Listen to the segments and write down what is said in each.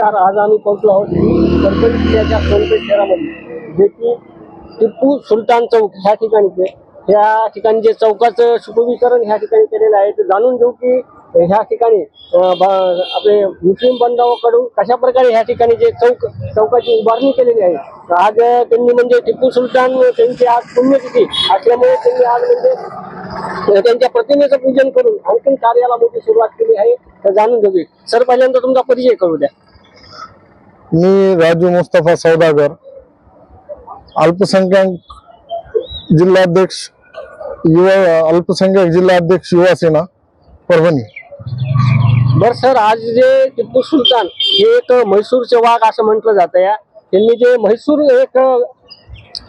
नमस्कार आज आम्ही पोहोचलो आहोत परभणी जिल्ह्याच्या सोनपेठ शहरामध्ये? जे की टिप्पू सुलतान चौक ह्या ठिकाणीचे ह्या ठिकाणी जे चौकाचं सुशोभीकरण ह्या ठिकाणी केलेलं आहे. ते जाणून घेऊ की ह्या ठिकाणी आपले मुस्लिम बांधवाकडून कशा प्रकारे ह्या ठिकाणी जे चौक चौकाची उभारणी केलेली आहे. आज त्यांनी म्हणजे टिप्पू सुलतान त्यांची आज पुण्यतिथी असल्यामुळे त्यांनी आज म्हणजे त्यांच्या प्रतिमेचं पूजन करून आणखीन कार्याला मोठी सुरुवात केली आहे. तर जाणून घेऊ सर पहिल्यांदा तुमचा परिचय करू द्या. मी राजू मुस्तफा सौदागर. अल्पसंख्याक जिल्हाध्यक्ष युवा अल्पसंख्याक जिल्हाध्यक्ष युवा सेना परभणी. बर सर आज जे टिप्पू सुलतान हे एक म्हैसूरचे वाघ असं म्हटलं जातं या. त्यांनी जे म्हैसूर एक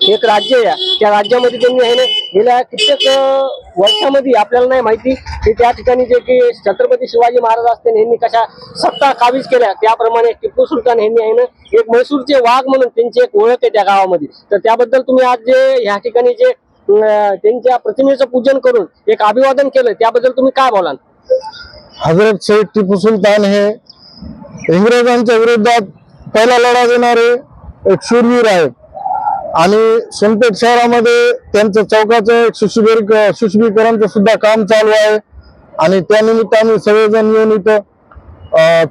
एक राज्य आहे. या त्या राज्यामध्ये त्यांनी आहे ना गेल्या कित्येक वर्षामध्ये आपल्याला नाही माहिती की त्या ठिकाणी जे की छत्रपती शिवाजी महाराज असते यांनी कशा सत्ता काबीज केल्या. त्याप्रमाणे टिप्पू सुलतान यांनी आहे ना एक म्हैसूरचे वाघ म्हणून त्यांची एक ओळख आहे त्या गावामध्ये. तर त्याबद्दल तुम्ही आज जे ह्या ठिकाणी जे त्यांच्या प्रतिमेचं पूजन करून एक अभिवादन केलं त्याबद्दल तुम्ही काय बोलाल? हजरत शेख टिपू सुलतान हे इंग्रजांच्या विरोधात पहिला लढा देणारे एक शूरवीर आहेत. आणि सोनपेठ शहरामध्ये त्यांचं चौकाचं एक सुशोभीक सुशोभीकरणचं सुद्धा काम चालू आहे. आणि त्यानिमित्त आम्ही सगळेजण येऊन इथं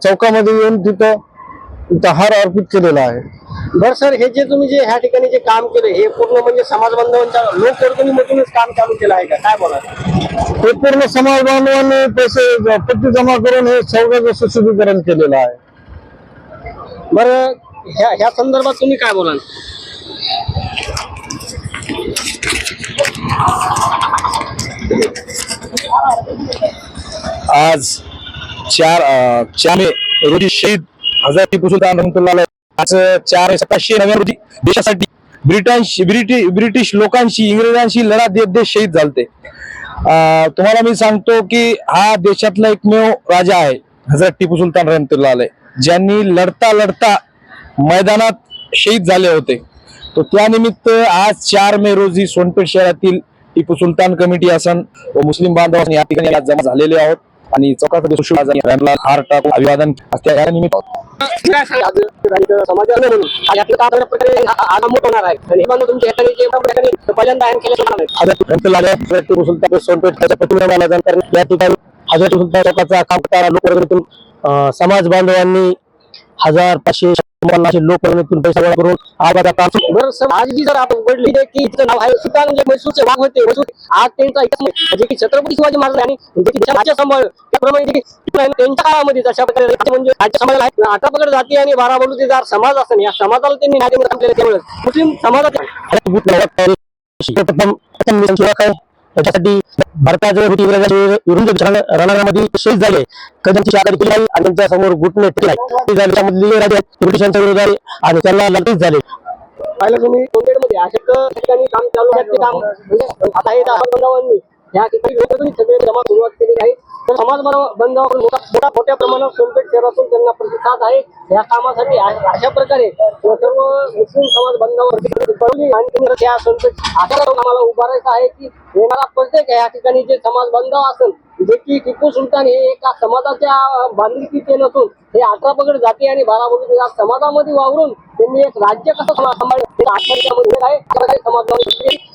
चौकामध्ये येऊन तिथं इथं हार अर्पित केलेला आहे. बर सर हे जे तुम्ही जे ह्या ठिकाणी जे काम केलं हे पूर्ण म्हणजे समाज बांधवांच्या लोकवर्गणीमधूनच काम चालू केलं आहे का? काय बोला हे पूर्ण समाज बांधवांनी पैसे पट्टी जमा करून हे चौकाचं सुशोभीकरण केलेलं आहे. बरं ह्या ह्या संदर्भात तुम्ही काय बोलाल? आज चार चार मे रोजी शहीद हजार टिपू सुलतान आज चार सतराशे नव्या रोजी देशासाठी ब्रिटन ब्रिटिश ब्रिटिश लोकांशी इंग्रजांशी लढा देत देश शहीद झालते. तुम्हाला मी सांगतो की हा देशातला एकमेव राजा आहे हजरत टिपू सुलतान रहमतुल्लाह ज्यांनी लढता लढता मैदानात शहीद झाले होते. तो त्यानिमित्त आज चार मे रोजी सोनपेठ शहरातील टिपू सुलतान कमिटी असन व मुस्लिम बांधव या ठिकाणी जमा झालेले आहोत. आणि चौकात हार टाकून अभिवादन असत्या. निमित्त हा- आहे तुमच्या समाज बांधवांनी हजार पाचशे शंभर असे पैसा गोळा करून आगाचा काम सुरू सर आज जी जर आपण उघडली आहे की तिचं नाव आहे सुद्धा म्हणजे मैसूरचे वाघ होते मैसूर आज त्यांचा इतिहास म्हणजे की छत्रपती शिवाजी महाराज आणि जे की राज्य सांभाळ त्याप्रमाणे की त्यांच्या काळामध्ये जशा प्रकारे म्हणजे राज्य समाजाला आहे आता पकड जाती आणि बारा बलुतेदार समाज असताना या समाजाला त्यांनी नागरिक देण्यात त्यामुळे. मुस्लिम समाजाचे त्याच्यासाठी भारताच्या होती विरुद्ध शहीद झाले. कदमची शाकारी केली आहे आणि त्यांच्यासमोर गुटने टेकले राजे ब्रिटिशांच्या विरोधात आहे आणि त्यांना झाले. पाहिलं तुम्ही नांदेडमध्ये अशा ठिकाणी काम चालू आहे काम. म्हणजे आता हे या ठिकाणी सगळे जमा सुरुवात आहे. समाज बंदावर मोठा मोठ्या प्रमाणात सोनपेठ शहरातून त्यांना प्रतिसाद आहे. या कामासाठी अशा प्रकारे सर्व मुस्लिम समाज बंदावर कळवली आणि त्या सोनपेठ अशा आम्हाला उभारायचं आहे की येणारा प्रत्येक या ठिकाणी जे समाज बांधव असेल जे की टिपू सुलतान हे एका समाजाच्या बांधिलकीचे नसून हे अठरा पगड जाती आणि बारा बलुते या समाजामध्ये वावरून त्यांनी एक राज्य कसं सांभाळलं हे आत्महत्यामध्ये आहे त्या समाज